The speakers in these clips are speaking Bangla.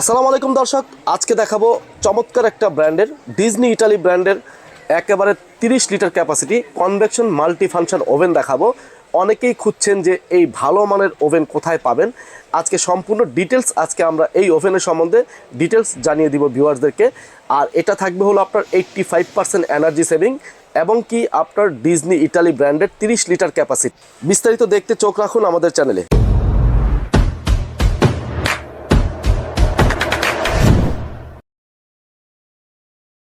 আসসালামু আলাইকুম দর্শক, আজকে দেখাবো চমৎকার একটা ব্র্যান্ডের ডিজনি ইটালি ব্র্যান্ডের একেবারে তিরিশ litre capacity convection multi function oven দেখাবো। অনেকেই খুঁজছেন যে এই ভালো মানের ওভেন কোথায় পাবেন। আজকে সম্পূর্ণ ডিটেলস আজকে আমরা এই ওভেনের সম্বন্ধে ডিটেলস জানিয়ে দিব ভিউয়ার্সদেরকে আর এটা থাকবে হলো আপনার eighty five percent energy saving এবং কি আপনার ডিজনি ইটালি ব্র্যান্ডের তিরিশ লিটার ক্যাপাসিটি বিস্তারিত দেখতে চোখ রাখুন আমাদের চ্যানেলে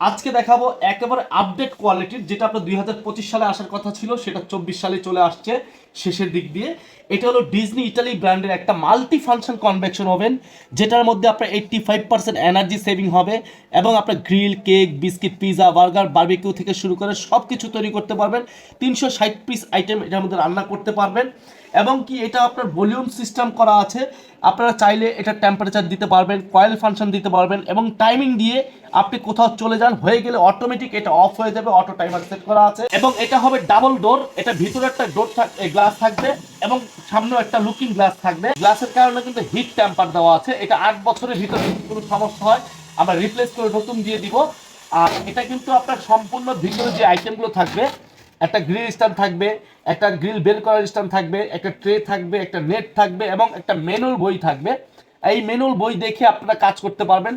আজকে দেখাবো একেবারে আপডেট কোয়ালিটির যেটা আপনার দুই হাজার পঁচিশ সালে আসার কথা ছিল, সেটা চব্বিশ সালে চলে আসছে শেষের দিক দিয়ে। এটা হলো ডিজনি ইটালি ব্র্যান্ডের একটা মাল্টি ফাংশন কনভেকশন ওভেন যেটার মধ্যে আপনার eighty five percent energy saving হবে এবং আপনার grill cake biscuit pizza burger barbecue থেকে শুরু করে সব কিছু তৈরি করতে পারবেন। তিনশো ষাট পিস আইটেম এটার মধ্যে রান্না করতে পারবেন। এবং কি এটা আপনার ভলিউম সিস্টেম করা আছে, আপনারা চাইলে এটা টেম্পারেচার দিতে পারবেন কয়েল ফাংশন দিতে পারবেন এবং টাইমিং দিয়ে আপনি কোথাও চলে যান হয়ে গেলে অটোমেটিক এটা অফ হয়ে যাবে অটো টাইমার সেট করা আছে। এবং এটা হবে ডাবল ডোর এটা ভিতরে একটা ডোর গ্লাস থাকবে এবং সামনেও একটা লুকিং গ্লাস থাকবে। গ্লাসের কারণে কিন্তু হিট টেম্পার দেওয়া আছে, এটা আট বছরের ভিতরে কোনো সমস্যা হয়, আমরা রিপ্লেস করে নতুন দিয়ে দিব। আর এটা কিন্তু আপনার সম্পূর্ণ ভিতরে যে আইটেমগুলো থাকবে, একটা গ্রিল স্ট্যান্ড থাকবে, একটা গ্রিল বের করার স্ট্যান্ড থাকবে, একটা ট্রে থাকবে, একটা নেট থাকবে এবং একটা মেনুল বই থাকবে। এই মেনুল বই দেখে আপনারা কাজ করতে পারবেন।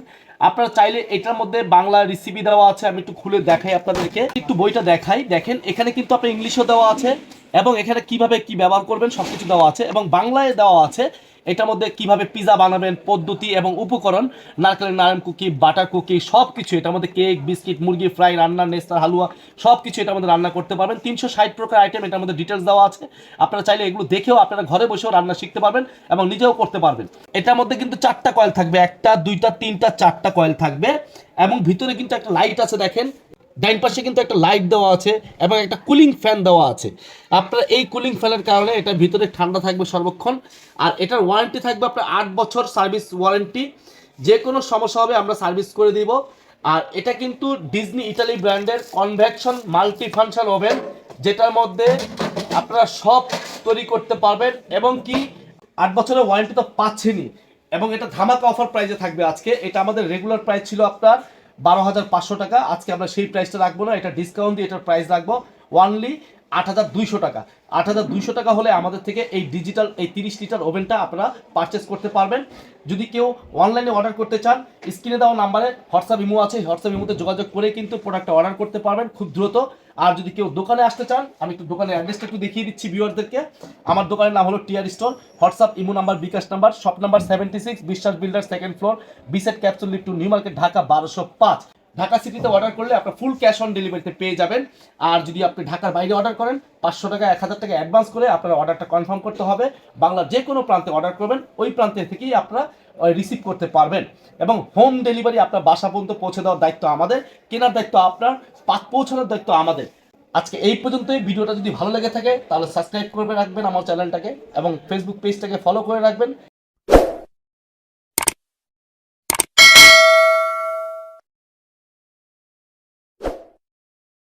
আপনারা চাইলে এটার মধ্যে বাংলা রেসিপি দেওয়া আছে, আমি একটু খুলে দেখাই আপনাদেরকে। একটু বইটা দেখাই। দেখেন, এখানে কিন্তু আপনার ইংলিশও দেওয়া আছে। এবং এখানে কীভাবে কি ব্যবহার করবেন সব কিছু দেওয়া আছে এবং বাংলায় দেওয়া আছে, এটার মধ্যে কীভাবে পিজা বানাবেন, পদ্ধতি এবং উপকরণ, নারকেলের নারায়ণ কুকি বাটার কুকি সব কিছু এটার মধ্যে কেক বিস্কিট মুরগি ফ্রাই রান্না নেস্তার হালুয়া সব কিছু এটার মধ্যে রান্না করতে পারবেন। তিনশো ষাট প্রকার আইটেম এটার মধ্যে ডিটেলস দেওয়া আছে। আপনারা চাইলে এগুলো দেখেও আপনারা ঘরে বসেও রান্না শিখতে পারবেন এবং নিজেও করতে পারবেন। এটার মধ্যে কিন্তু চারটা কয়েল থাকবে, একটা, দুইটা, তিনটা, চারটা কয়েল থাকবে এবং ভিতরে কিন্তু একটা লাইট আছে দেখেন। ডাইন পাশে কিন্তু একটা লাইট দেওয়া আছে এবং একটা কুলিং ফ্যান দেওয়া আছে। আপনার এই কুলিং ফ্যানের কারণে এটা ভিতরে ঠান্ডা থাকবে সর্বক্ষণ। আর এটার ওয়ারেন্টি থাকবে আপনার আট বছর সার্ভিস ওয়ারেন্টি যে কোনো সমস্যা হবে আমরা সার্ভিস করে দিব। আর এটা কিন্তু ডিজনি ইটালি ব্র্যান্ডের কনভেকশন মাল্টি ফাংশন ওভেন যেটার মধ্যে আপনারা সব তৈরি করতে পারবেন এবং কি আট বছরের ওয়ারেন্টি তো পাচ্ছেনই। এবং এটা ধামাকা অফার প্রাইসে থাকবে আজকে। এটা আমাদের রেগুলার প্রাইস ছিল আপনার বারো হাজার পাঁচশো টাকা। আজকে আমরা সেই প্রাইসটা রাখব না, এটা ডিসকাউন্ট দিয়ে এটার প্রাইস রাখব। ওয়ানলি আট হাজার দুইশো টাকা। আট হাজার দুইশো টাকা হলে আমাদের থেকে এই ডিজিটাল এই তিরিশ লিটার ওভেনটা আপনারা পারচেস করতে পারবেন। যদি কেউ অনলাইনে অর্ডার করতে চান স্ক্রিনে দেওয়া নাম্বারে হোয়াটসঅ্যাপ ইমো আছে হোয়াটসঅ্যাপ ইমোতে যোগাযোগ করে কিন্তু প্রোডাক্টটা অর্ডার করতে পারবেন খুব দ্রুত। আর যদি কেউ দোকানে আসতে চান, আমি একটু দোকানের অ্যাড্রেসটা একটু দেখিয়ে দিচ্ছি ভিউয়ারদেরকে আমার দোকানের নাম হলো TR store WhatsApp imo number bKash number shop number seventy six Biswas builder second floor beset capsule lift two new market Dhaka বারোশো পাঁচ। ঢাকা সিটিতে অর্ডার করলে আপনার ফুল ক্যাশ অন ডেলিভারিতে পেয়ে যাবেন। আর যদি আপনি ঢাকার বাইরে অর্ডার করেন, পাঁচশো টাকা, এক হাজার টাকা অ্যাডভান্স করে আপনার অর্ডারটা কনফার্ম করতে হবে। বাংলার যে কোনো প্রান্তে অর্ডার করবেন, ওই প্রান্তে থেকেই আপনারা রিসিভ করতে পারবেন। এবং হোম ডেলিভারি আপনার বাসা পর্যন্ত পৌঁছে দেওয়ার দায়িত্ব আমাদের, কেনার দায়িত্ব আপনার পৌঁছানোর দায়িত্ব আমাদের। আজকে এই পর্যন্তই। ভিডিওটা যদি ভালো লেগে থাকে, তাহলে সাবস্ক্রাইব করে রাখবেন আমার চ্যানেলটাকে এবং ফেসবুক পেজটাকে ফলো করে রাখবেন।